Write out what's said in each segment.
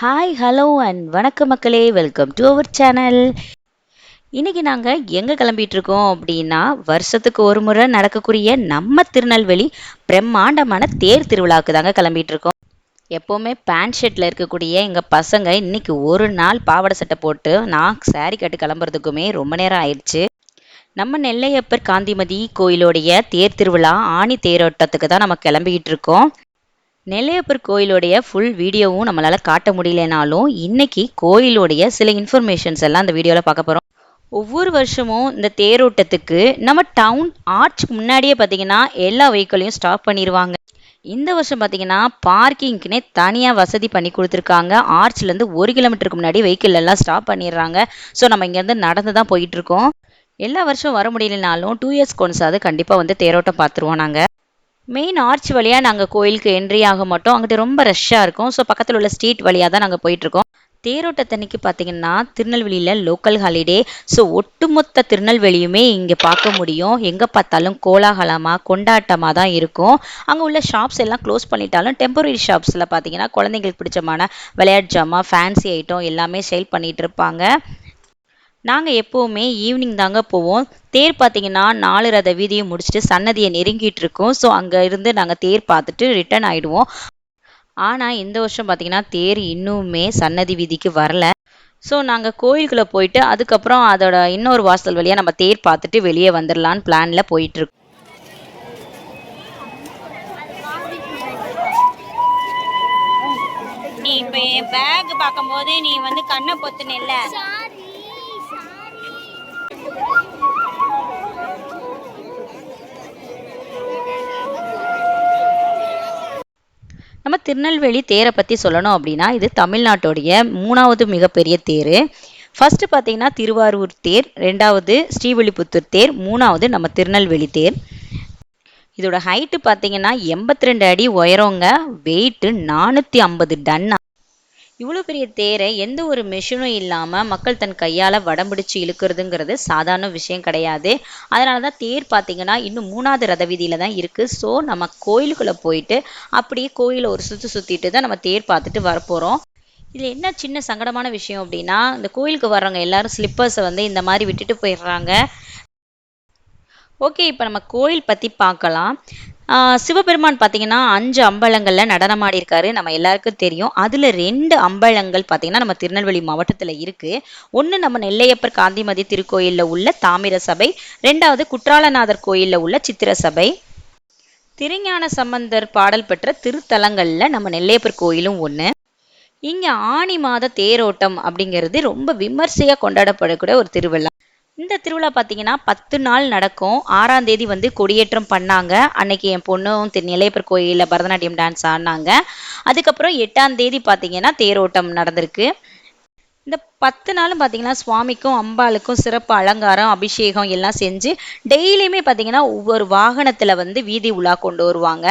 Hi hello and வணக்கம் மக்களே. Welcome to our channel இன்றைக்கி நாங்கள் எங்கே கிளம்பிகிட்ருக்கோம் அப்படின்னா வருஷத்துக்கு ஒரு முறை நடக்கக்கூடிய நம்ம திருநெல்வேலி பிரம்மாண்டமான தேர் திருவிழாவுக்கு தாங்க கிளம்பிகிட்ருக்கோம் எப்போவுமே பேண்ட் ஷர்ட்டில் இருக்கக்கூடிய எங்கள் பசங்க இன்னைக்கு ஒரு நாள் பாவாடை சட்டை போட்டு நான் சாரி கட்டு கிளம்புறதுக்குமே ரொம்ப நேரம் ஆயிடுச்சு. நம்ம நெல்லையப்பர் காந்திமதி கோயிலுடைய தேர் திருவிழா ஆணி தேரோட்டத்துக்கு தான் நம்ம கிளம்பிக்கிட்டு இருக்கோம் நெல்லையப்பர் கோயிலுடைய ஃபுல் வீடியோவும் நம்மளால் காட்ட முடியலனாலும் இன்னைக்கு கோயிலுடைய சில இன்ஃபர்மேஷன்ஸ் எல்லாம் அந்த வீடியோவில் பார்க்க போகிறோம் ஒவ்வொரு வருஷமும் இந்த தேரோட்டத்துக்கு நம்ம டவுன் ஆர்ச்சுக்கு முன்னாடியே பார்த்தீங்கன்னா எல்லா வெஹிக்கிளையும் ஸ்டாப் பண்ணிடுவாங்க இந்த வருஷம் பார்த்தீங்கன்னா பார்க்கிங்க்குனே தனியாக வசதி பண்ணி கொடுத்துருக்காங்க. ஆர்ச்லேருந்து ஒரு கிலோமீட்டருக்கு முன்னாடி வெஹிக்கிள் எல்லாம் ஸ்டாப் பண்ணிடுறாங்க. ஸோ நம்ம இங்கேருந்து நடந்து தான் போயிட்டுருக்கோம் எல்லா வருஷம் வர முடியலனாலும் டூ இயர்ஸ் கொன்ஸாவது கண்டிப்பாக வந்து தேரோட்டம் பார்த்துருவோம் நாங்கள் மெயின் ஆர்ச் வழியாக நாங்கள் கோயிலுக்கு என்ட்ரி ஆக மாட்டோம். அங்கிட்ட ரொம்ப ரஷ்ஷாக இருக்கும். ஸோ பக்கத்தில் உள்ள ஸ்ட்ரீட் வழியாக தான் நாங்கள் போயிட்டுருக்கோம் தேரோட்டத்தன்னைக்கு பார்த்தீங்கன்னா திருநெல்வேலியில் லோக்கல் ஹாலிடே ஸோ ஒட்டுமொத்த திருநெல்வேலியுமே இங்கே பார்க்க முடியும். எங்கே பார்த்தாலும் கோலாகலமாக கொண்டாட்டமாக தான் இருக்கும். அங்கே உள்ள ஷாப்ஸ் எல்லாம் க்ளோஸ் பண்ணிட்டாலும் டெம்பரரி ஷாப்ஸில் பார்த்தீங்கன்னா குழந்தைங்களுக்கு பிடிச்சமான விளையாட்டு ஜாமான் ஃபேன்சி ஐட்டம் எல்லாமே சேல் பண்ணிகிட்டு இருப்பாங்க. நாங்கள் எப்போவுமே ஈவினிங் தாங்க போவோம். தேர் பார்த்தீங்கன்னா நாலு ரத வீதியை முடிச்சுட்டு சன்னதியை நெருங்கிட்டு இருக்கோம். ஸோ அங்கே இருந்து நாங்கள் தேர் பார்த்துட்டு ரிட்டர்ன் ஆகிடுவோம் ஆனால் இந்த வருஷம் பார்த்தீங்கன்னா தேர் இன்னுமே சன்னதி வீதிக்கு வரல. ஸோ நாங்கள் கோயிலுக்குள்ளே போயிட்டு அதுக்கப்புறம் அதோட இன்னொரு வாசல் வழியாக நம்ம தேர் பார்த்துட்டு வெளியே வந்துடலான்னு பிளானில் போயிட்டுருக்கோம் நீ இப்ப என் பேக் பார்க்கும்போது நீ வந்து கண்ணை பொத்துனில்ல நம்ம திருநெல்வேலி தேரை பற்றி சொல்லணும் அப்படின்னா இது தமிழ்நாட்டுடைய மூணாவது மிகப்பெரிய தேர். ஃபர்ஸ்ட் பார்த்தீங்கன்னா திருவாரூர் தேர் ரெண்டாவது ஸ்ரீவில்லிபுத்தூர் தேர் மூணாவது நம்ம திருநெல்வேலி தேர். இதோட ஹைட்டு பார்த்தீங்கன்னா எண்பத்தி ரெண்டு அடி உயரங்க வெயிட்டு நானூற்றி ஐம்பது டன் இவ்வளோ பெரிய தேரை எந்த ஒரு மிஷினும் இல்லாமல் மக்கள் தன் கையால் வடம் பிடிச்சு இழுக்கிறதுங்கிறது சாதாரண விஷயம் கிடையாது. அதனால தான் தேர் பார்த்தீங்கன்னா இன்னும் மூணாவது ரத வீதியில் தான் இருக்குது ஸோ நம்ம கோயிலுக்குள்ளே போயிட்டு அப்படியே கோயிலை ஒரு சுற்றி சுற்றிட்டு தான் நம்ம தேர் பார்த்துட்டு வரப்போகிறோம் இதில் என்ன சின்ன சங்கடமான விஷயம் அப்படின்னா இந்த கோயிலுக்கு வர்றவங்க எல்லாரும் ஸ்லிப்பர்ஸை வந்து இந்த மாதிரி விட்டுட்டு போயிடுறாங்க. ஓகே இப்போ நம்ம கோயில் பற்றி பார்க்கலாம். சிவபெருமான் பார்த்தீங்கன்னா அஞ்சு அம்பலங்களில் நடனமாடி இருக்காரு நம்ம எல்லாருக்கும் தெரியும். அதில் ரெண்டு அம்பலங்கள் பார்த்தீங்கன்னா நம்ம திருநெல்வேலி மாவட்டத்தில் இருக்குது ஒன்று நம்ம நெல்லையப்பர் காந்திமதி திருக்கோயிலில் உள்ள தாமிர சபை. ரெண்டாவது குற்றாலநாதர் கோயிலில் உள்ள சித்திர சபை. திருஞான சம்பந்தர் பாடல் பெற்ற திருத்தலங்களில் நம்ம நெல்லையப்பர் கோயிலும் ஒன்று இங்கே ஆனி மாத தேரோட்டம் அப்படிங்கிறது ரொம்ப விமர்சையாக கொண்டாடப்படக்கூடிய ஒரு திருவிழா. இந்த திருவிழா பார்த்தீங்கன்னா பத்து நாள் நடக்கும். ஆறாம் தேதி வந்து கொடியேற்றம் பண்ணாங்க. அன்னைக்கு என் பொண்ணும் திரு நிலையப்பர் கோயிலில் பரதநாட்டியம் டான்ஸ் ஆடினாங்க. அதுக்கப்புறம் எட்டாம் தேதி பார்த்தீங்கன்னா தேரோட்டம் நடந்திருக்கு. இந்த பத்து நாளும் பார்த்தீங்கன்னா சுவாமிக்கும் அம்பாளுக்கும் சிறப்பு அலங்காரம் அபிஷேகம் எல்லாம் செஞ்சு டெய்லியுமே பார்த்தீங்கன்னா ஒவ்வொரு வாகனத்தில் வந்து வீதி உலா கொண்டு வருவாங்க.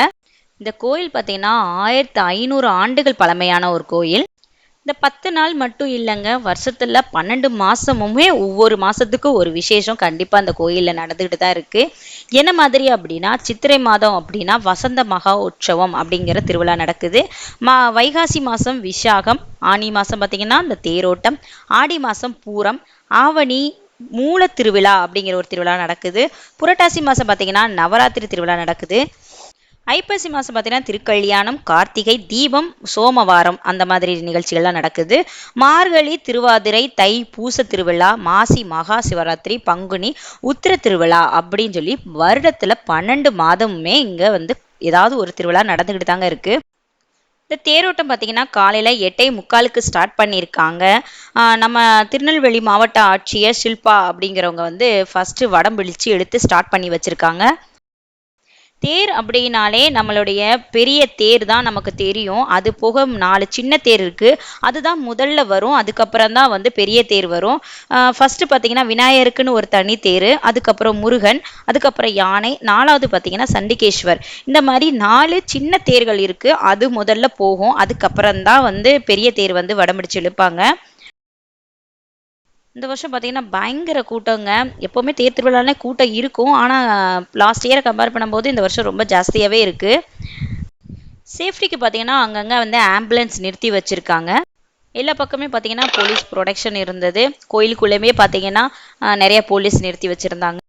இந்த கோயில் பார்த்தீங்கன்னா ஆயிரத்து ஐநூறு ஆண்டுகள் பழமையான ஒரு கோயில். இந்த பத்து நாள் மட்டும் இல்லைங்க. வருஷத்தில் பன்னெண்டு மாதமுமே ஒவ்வொரு மாதத்துக்கும் ஒரு விசேஷம் கண்டிப்பாக அந்த கோயிலில் நடந்துக்கிட்டு தான் இருக்குது என்ன மாதிரி அப்படின்னா சித்திரை மாதம் அப்படின்னா வசந்த மகா உற்சவம் அப்படிங்கிற திருவிழா நடக்குது. மா வைகாசி மாதம் விஷாகம் ஆனி மாதம் பார்த்தீங்கன்னா இந்த தேரோட்டம் ஆடி மாதம் பூரம் ஆவணி மூல திருவிழா அப்படிங்கிற ஒரு திருவிழா நடக்குது. புரட்டாசி மாதம் பார்த்தீங்கன்னா நவராத்திரி திருவிழா நடக்குது. ஐப்பசி மாதம் பார்த்தீங்கன்னா திருக்கல்யாணம் கார்த்திகை தீபம் சோமவாரம் அந்த மாதிரி நிகழ்ச்சிகள்லாம் நடக்குது. மார்கழி திருவாதிரை தை பூச திருவிழா மாசி மகா சிவராத்திரி பங்குனி உத்திர திருவிழா அப்படின்னு சொல்லி வருடத்தில் பன்னெண்டு மாதமுமே இங்கே வந்து ஏதாவது ஒரு திருவிழா நடந்துக்கிட்டு தாங்க இருக்குது இந்த தேரோட்டம் பார்த்தீங்கன்னா காலையில் எட்டே முக்காலுக்கு ஸ்டார்ட் பண்ணியிருக்காங்க. நம்ம திருநெல்வேலி மாவட்ட ஆட்சியர் ஷில்பா அப்படிங்கிறவங்க வந்து ஃபஸ்ட்டு வடம் பிடிச்சு எடுத்து ஸ்டார்ட் பண்ணி வச்சுருக்காங்க. தேர் அப்படின்னாலே நம்மளுடைய பெரிய தேர் தான் நமக்கு தெரியும். அது போக நாலு சின்ன தேர் இருக்குது அதுதான் முதல்ல வரும். அதுக்கப்புறம் தான் வந்து பெரிய தேர் வரும். ஃபஸ்ட்டு பார்த்தீங்கன்னா விநாயகருக்குன்னு ஒரு தனி தேர் அதுக்கப்புறம் முருகன் அதுக்கப்புறம் யானை நாலாவது பார்த்தீங்கன்னா சண்டிகேஸ்வர். இந்த மாதிரி நாலு சின்ன தேர்கள் இருக்குது அது முதல்ல போகும். அதுக்கப்புறம் தான் வந்து பெரிய தேர் வந்து வடம்பிடிச்சு இழுப்பாங்க. இந்த வருஷம் பார்த்தீங்கன்னா பயங்கர கூட்டங்க. எப்போவுமே தேர் திருவிழாலே கூட்டம் இருக்கும். ஆனால் லாஸ்ட் இயரை கம்பேர் பண்ணும்போது இந்த வருஷம் ரொம்ப ஜாஸ்தியாகவே இருக்குது சேஃப்டிக்கு பார்த்தீங்கன்னா அங்கங்கே வந்து ஆம்புலன்ஸ் நிறுத்தி வச்சுருக்காங்க. எல்லா பக்கமே பார்த்தீங்கன்னா போலீஸ் ப்ரொடெக்ஷன் இருந்தது. கோயிலுக்குள்ளேயுமே பார்த்தீங்கன்னா நிறைய போலீஸ் நிறுத்தி வச்சுருந்தாங்க.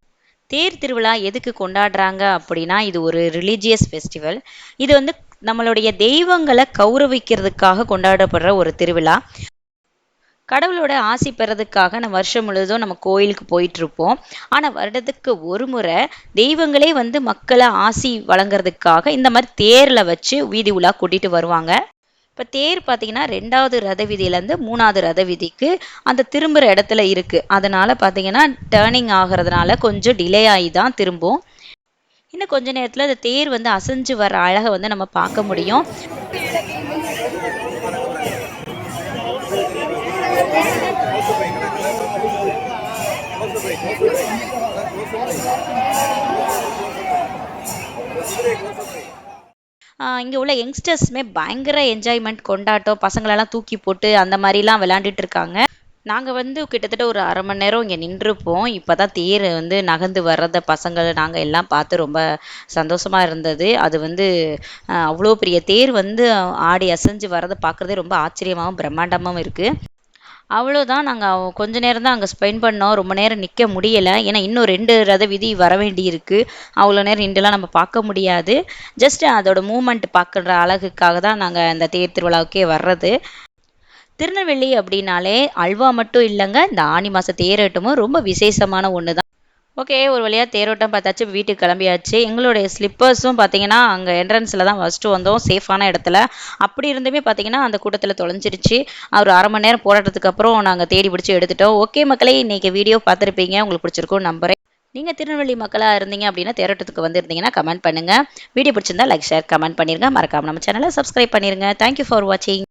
தேர் திருவிழா எதுக்கு கொண்டாடுறாங்க அப்படின்னா இது ஒரு ரிலீஜியஸ் ஃபெஸ்டிவல் இது வந்து நம்மளுடைய தெய்வங்களை கௌரவிக்கிறதுக்காக கொண்டாடப்படுற ஒரு திருவிழா. கடவுளோட ஆசி பெறதுக்காக நம்ம வருஷம் முழுவதும் நம்ம கோயிலுக்கு போயிட்டுருப்போம். ஆனால் வருடத்துக்கு ஒரு முறை தெய்வங்களே வந்து மக்களை ஆசி வழங்குறதுக்காக இந்த மாதிரி தேரில் வச்சு வீதி உலா கூட்டிகிட்டு வருவாங்க. இப்போ தேர் பார்த்தீங்கன்னா ரெண்டாவது ரதவீதியிலேருந்து மூணாவது ரதவீதிக்கு அந்த திரும்புகிற இடத்துல இருக்குது அதனால் பார்த்தீங்கன்னா டேர்னிங் ஆகிறதுனால கொஞ்சம் டிலே ஆகி தான் திரும்பும். இன்னும் கொஞ்ச நேரத்தில் அந்த தேர் வந்து அசைஞ்சு வர அழகை வந்து நம்ம பார்க்க முடியும். இங்கே உள்ள யங்ஸ்டர்ஸுமே பயங்கர என்ஜாய்மெண்ட் கொண்டாட்டம் பசங்களெல்லாம் தூக்கி போட்டு அந்த மாதிரிலாம் விளாண்டுட்டு இருக்காங்க. நாங்கள் வந்து கிட்டத்தட்ட ஒரு அரை மணி நேரம் இங்கே நின்றுப்போம். இப்போ தான் தேர் வந்து நகர்ந்து வர்றத பசங்களை நாங்கள் எல்லாம் பார்த்து ரொம்ப சந்தோஷமாக இருந்தது. அது வந்து அவ்வளோ பெரிய தேர் வந்து ஆடி அசைஞ்சு வர்றதை பார்க்குறதே ரொம்ப ஆச்சரியமாகவும் பிரம்மாண்டமாகவும் இருக்குது அவ்வளோதான் நாங்கள் கொஞ்ச நேரம் தான் அங்கே ஸ்பெண்ட் பண்ணோம். ரொம்ப நேரம் நிற்க முடியலை. ஏன்னா இன்னும் ரெண்டு ரத விதி வர வேண்டி இருக்குது அவ்வளோ நேரம் நின்றுலாம் நம்ம பார்க்க முடியாது. ஜஸ்ட் அதோட மூமெண்ட் பார்க்குற அழகுக்காக தான் நாங்கள் அந்த தேர் திருவிழாவுக்கே வர்றது. திருநெல்வேலி அப்படின்னாலே அல்வா மட்டும் இல்லைங்க. இந்த ஆனி மாத தேரோட்டமும் ரொம்ப விசேஷமான ஒன்று தான் ஓகே ஒரு வழியாக தேரோட்டம் பார்த்தாச்சு வீட்டுக்கு கிளம்பியாச்சு. எங்களுடைய ஸ்லிப்பர்ஸும் பார்த்தீங்கன்னா அங்கே என்ட்ரன்ஸில் தான் ஃபஸ்ட்டு வந்தோம் சேஃபான இடத்துல. அப்படி இருந்துமே பார்த்தீங்கன்னா அந்த கூட்டத்தில் தொலைஞ்சிருச்சு. ஒரு அரை மணி நேரம் போராட்டத்துக்கு அப்புறம் நாங்கள் தேடி பிடிச்சி எடுத்துட்டோம். ஓகே மக்களே இன்றைக்கி வீடியோ பார்த்துருப்பீங்க. உங்களுக்கு பிடிச்சிருக்கும் நம்புறேன். நீங்கள் திருநெல்வேலி மக்களாக இருந்தீங்க அப்படின்னா தேரோட்டத்துக்கு வந்திருந்தீங்கன்னா கமெண்ட் பண்ணுங்கள் வீடியோ பிடிச்சிருந்தா லைக் ஷேர் கமெண்ட் பண்ணிடுங்க மறக்காமல் நம்ம சேனலை சப்ஸ்கிரைப் பண்ணிடுங்க தேங்க்யூ ஃபார் வாட்சிங்